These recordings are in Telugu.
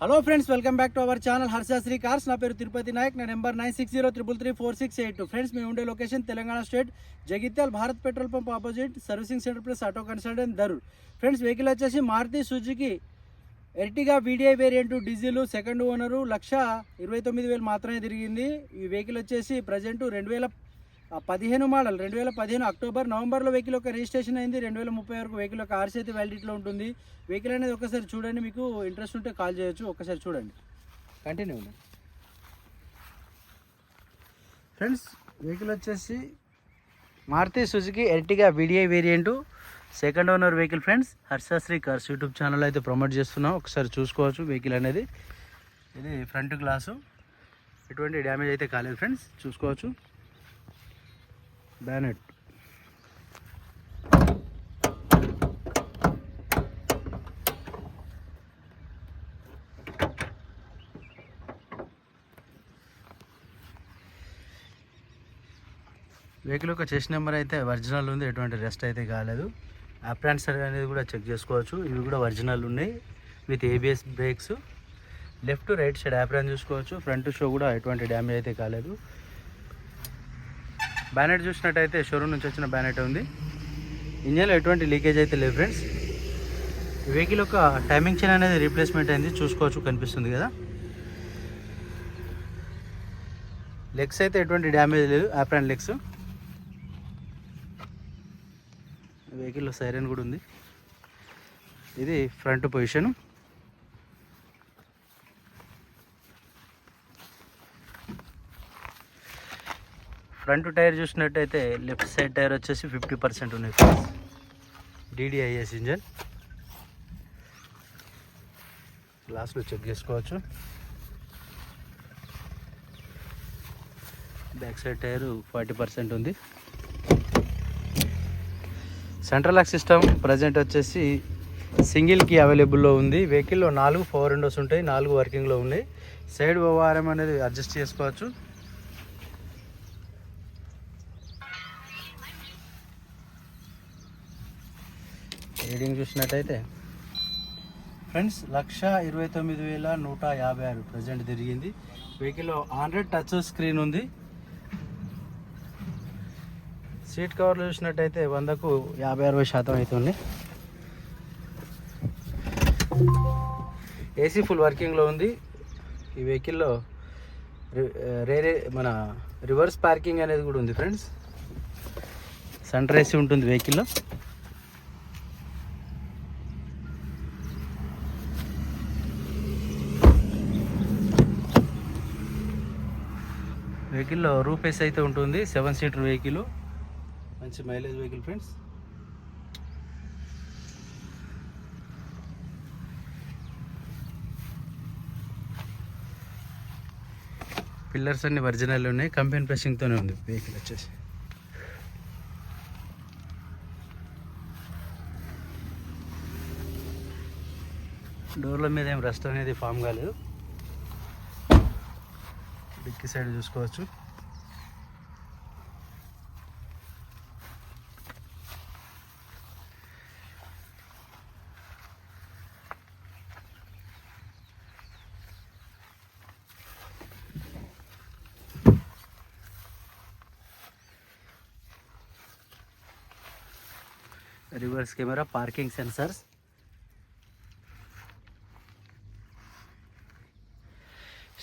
Hello friends welcome back to our channel Harshasri cars నా పేరు తిరుపతి నాయక్ నా number nine six zero triple three four six eight two friends మేము ఉండే location Telangana state Jagtial Bharat petrol pump opposite servicing centre plus auto consultant Dharur friends vehicle వచ్చేసి Maruti Suzuki Ertiga VDI variant diesel second owner lakh ఇరవై తొమ్మిది వేలు మాత్రమే తిరిగింది. ఈ వెహికల్ వచ్చేసి ప్రజెంట్ రెండు వేల పదిహేను మోడల్ రెండు వేల పదిహేను అక్టోబర్ నవంబర్లో వెహికల్ యొక్క రిజిస్ట్రేషన్ అయింది. రెండు వేల ముప్పై వరకు వెహికల్ యొక్క ఆర్సీ అయితే వ్యాలిడిటీలో ఉంటుంది. వెహికల్ అనేది ఒకసారి చూడండి మీకు ఇంట్రెస్ట్ ఉంటే కాల్ చేయొచ్చు. ఒకసారి చూడండి. కంటిన్యూ ఫ్రెండ్స్ వెహికల్ వచ్చేసి Maruti Suzuki Ertiga VDI variant second owner vehicle friends Harshasri cars YouTube channel అయితే ప్రమోట్ చేస్తున్నాం. ఒకసారి చూసుకోవచ్చు వెహికల్ అనేది. ఇది ఫ్రంట్ గ్లాసు ఎటువంటి డ్యామేజ్ అయితే కాలేదు ఫ్రెండ్స్ చూసుకోవచ్చు. బ్యానెట్ వెహికల్ యొక్క చెస్ట్ నెంబర్ అయితే ఒరిజినల్ ఉంది. ఎటువంటి రెస్ట్ అయితే కాలేదు. అప్రాన్సర్ అనేది కూడా చెక్ చేసుకోవచ్చు. ఇవి కూడా ఒరిజినల్ ఉన్నాయి. With ABS brakes left right side apron చూసుకోవచ్చు. ఫ్రంట్ షో కూడా ఎటువంటి డ్యామేజ్ అయితే కాలేదు. బ్యానెట్ చూసినట్టయితే షోరూమ్ నుంచి వచ్చిన బ్యానెట్ ఉంది. ఇంజన్లో ఎటువంటి లీకేజ్ అయితే లేదు ఫ్రెండ్స్. వెహికల్ యొక్క టైమింగ్ చైన్ అనేది రీప్లేస్మెంట్ అయింది. చూసుకోవచ్చు కనిపిస్తుంది కదా. లెగ్స్ అయితే ఎటువంటి డ్యామేజ్ లేదు. Apron legs. వెహికల్లో సైరన్ కూడా ఉంది. ఇది ఫ్రంట్ పొజిషన్. ఫ్రంట్ టైర్ చూసినట్టయితే లెఫ్ట్ సైడ్ టైర్ వచ్చేసి ఫిఫ్టీ పర్సెంట్ ఉన్నాయి డీడీఐఎస్ ఇంజన్. లాస్ట్లో చెక్ చేసుకోవచ్చు. Back side tyre forty percent ఉంది. సెంట్రల్ లాక్ సిస్టమ్ ప్రజెంట్ వచ్చేసి సింగిల్కి అవైలబుల్లో ఉంది. వెహికల్లో నాలుగు ఫోర్ విండోస్ ఉంటాయి నాలుగు వర్కింగ్లో ఉన్నాయి. సైడ్ వ్యవహారం అనేది అడ్జస్ట్ చేసుకోవచ్చు. రీడింగ్ చూసినట్టయితే. ఫ్రెండ్స్ లక్ష ఇరవై తొమ్మిది వేల నూట యాభై ఆరు ప్రజెంట్ తిరిగింది. వెహికల్లో హండ్రెడ్ టచ్ స్క్రీన్ ఉంది. సీట్ కవర్లు చూసినట్టయితే వందకు యాభై అరవై శాతం అవుతుంది ఏసీ ఫుల్ వర్కింగ్లో ఉంది. ఈ వెహికల్లో రేరే మన రివర్స్ పార్కింగ్ అనేది కూడా ఉంది ఫ్రెండ్స్. సెంటర్ ఏసీ ఉంటుంది వెహికల్లో. వెహికల్లో రూపేస్ అయితే ఉంటుంది. Seven seater vehicle. మంచి మైలేజ్ వెహికల్ ఫ్రెండ్స్. పిల్లర్స్ అన్ని ఒరిజినల్ ఉన్నాయి. కంపెనీ ప్రెసింగ్తోనే ఉంది వెహికల్ వచ్చేసి. డోర్ల మీద ఏం రెస్ట్ అనేది ఫామ్ కాలేదు. డిక్కి సైడ్ చూసుకోవచ్చు. Reverse camera parking sensors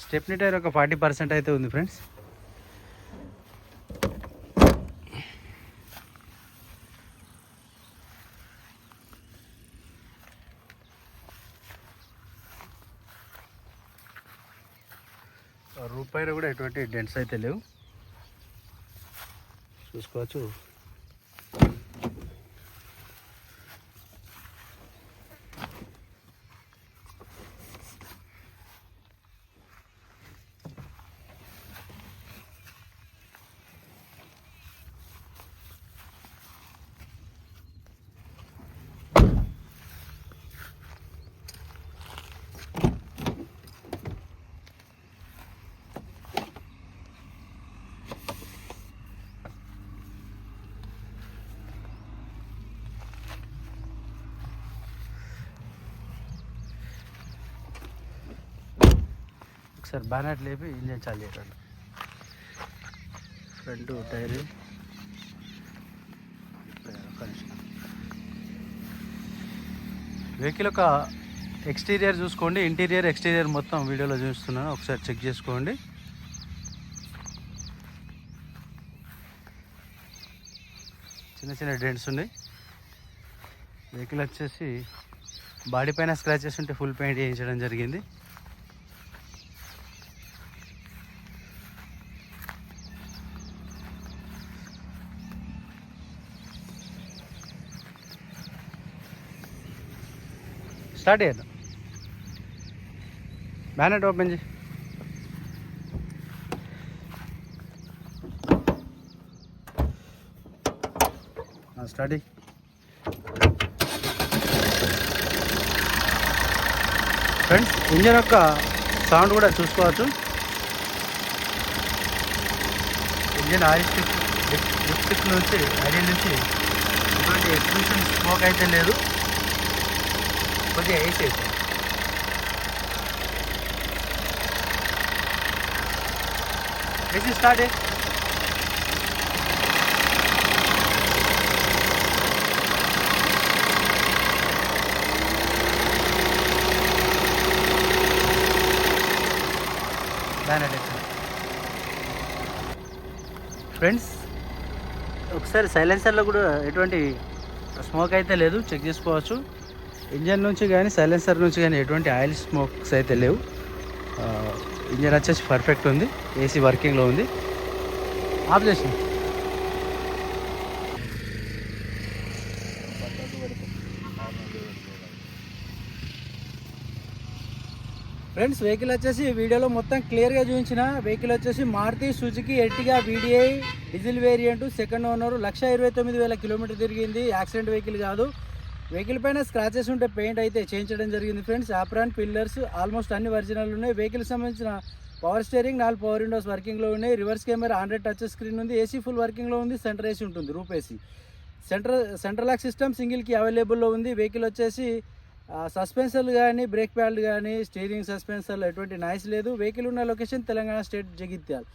stepney tyre ఒక ఫార్టీ పర్సెంట్ అయితే ఉంది ఫ్రెండ్స్. రూపాయలు కూడా ఎటువంటి డెంట్స్ అయితే లేవు. చూసుకోవచ్చు. ఒకసారి బ్యానెట్ లేపి ఇంజన్ చాలు చేయకండి ఫ్రంట్ టైర్. వెహికల్ ఒక ఎక్స్టీరియర్ చూసుకోండి ఇంటీరియర్ ఎక్స్టీరియర్ మొత్తం వీడియోలో చూస్తున్నాను ఒకసారి చెక్ చేసుకోండి. చిన్న చిన్న డెంట్స్ ఉన్నాయి. వెహికల్ వచ్చేసి బాడీ పైన స్క్రాచెస్ ఉంటే ఫుల్ పెయింట్ చేయించడం జరిగింది. స్టార్ట్ చేద్దాం. బ్యానెట్ ఓపెన్ చేయి. స్టార్ట్ ఫ్రెండ్స్ ఇంజన్ యొక్క సౌండ్ కూడా చూసుకోవచ్చు. ఇంజన్ ఆయిల్ స్టిక్ నుంచి ఐడియల్ నుంచి ఎటువంటి ఎక్స్ప్రెషన్ స్మోక్ అయితే లేదు. కొద్దిగా ఏసీ అయితే ఏసీ స్టార్ట్ ఫ్రెండ్స్ ఒకసారి సైలెన్సర్లో కూడా ఎటువంటి స్మోక్ అయితే లేదు. చెక్ చేసుకోవచ్చు. ఇంజన్ నుంచి కానీ సైలెన్సర్ నుంచి కానీ ఎటువంటి ఆయిల్ స్మోక్స్ అయితే లేవు. ఇంజన్ వచ్చేసి పర్ఫెక్ట్ ఉంది ఏసీ వర్కింగ్లో ఉంది. ఆఫ్ చేసి ఫ్రెండ్స్ వెహికల్ వచ్చేసి వీడియోలో మొత్తం క్లియర్గా చూపించిన. వెహికల్ వచ్చేసి Maruti Suzuki Ertiga VDI diesel variant second owner lakh ఇరవై తొమ్మిది వేల కిలోమీటర్ తిరిగింది. యాక్సిడెంట్ వెహికల్ కాదు. వెహికల్ పైన స్క్రాచెస్ ఉంటే పెయింట్ అయితే చేయించడం జరిగింది ఫ్రెండ్స్. ఆప్రాన్ పిల్లర్స్ ఆల్మోస్ట్ అన్ని ఒరిజినల్ ఉన్నాయి. వెహికల్ సంబంధించిన పవర్ స్టీరింగ్ నాలుగు పవర్ విండోస్ వర్కింగ్లో ఉన్నాయి. Reverse camera hundred touch screen ఉంది. ఏసీ ఫుల్ వర్కింగ్లో ఉంది. సెంటర్ ఏసీ ఉంటుంది roof AC central central lock system సింగిల్కి అవైలబుల్లో ఉంది. వెహికల్ వచ్చేసి సస్పెన్సర్లు కానీ బ్రేక్ ప్యాడ్లు కానీ స్టీరింగ్ సస్పెన్సర్లు ఎటువంటి నాయిస్ లేదు. వెహికల్ ఉన్న లొకేషన్ తెలంగాణ స్టేట్ జగిత్యాల్.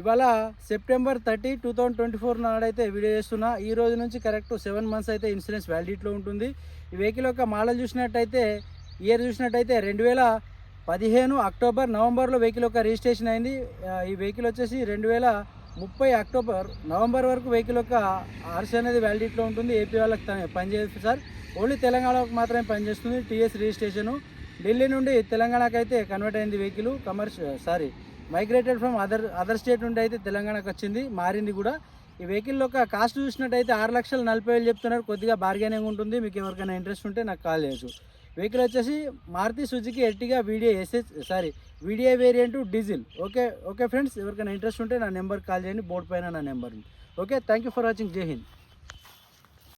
ఇవాళ September thirty two thousand twenty four నాడైతే video చేస్తున్నా. ఈ రోజు నుంచి కరెక్ట్ సెవెన్ మంత్స్ అయితే ఇన్సూరెన్స్ వ్యాలిడిటీలో ఉంటుంది. ఈ వెహికల్ యొక్క మోడల్ చూసినట్టయితే ఇయర్ చూసినట్టయితే రెండు వేల పదిహేను అక్టోబర్ నవంబర్లో వెహికల్ యొక్క రిజిస్ట్రేషన్ అయింది. ఈ వెహికల్ వచ్చేసి రెండు వేల ముప్పై అక్టోబర్ నవంబర్ వరకు వెహికల్ యొక్క ఆర్సీ అనేది వ్యాలిడిటీలో ఉంటుంది. ఏపీ వాళ్ళకి పనిచేస్తుంది సార్. ఓన్లీ తెలంగాణకు మాత్రమే పనిచేస్తుంది టీఎస్ రిజిస్ట్రేషను. ఢిల్లీ నుండి తెలంగాణకైతే కన్వర్ట్ అయింది vehicle commercial sorry migrated from other other state నుండి అయితే తెలంగాణకు వచ్చింది మారింది కూడా. ఈ వెహికల్ యొక్క కాస్ట్ చూసినట్టయితే ఆరు లక్షల నలభై వేలు చెప్తున్నారు. కొద్దిగా బార్గెనింగ్ ఉంటుంది. మీకు ఎవరికైనా ఇంట్రెస్ట్ ఉంటే నాకు కాల్ చేయొచ్చు. వెహికల్ వచ్చేసి Maruti Suzuki Ertiga video SH sorry video variant diesel okay okay friends ఎవరికైనా ఇంట్రెస్ట్ ఉంటే నా నెంబర్ కాల్ చేయండి. బోర్డు పైన నా number okay thank you for watching Jai Hind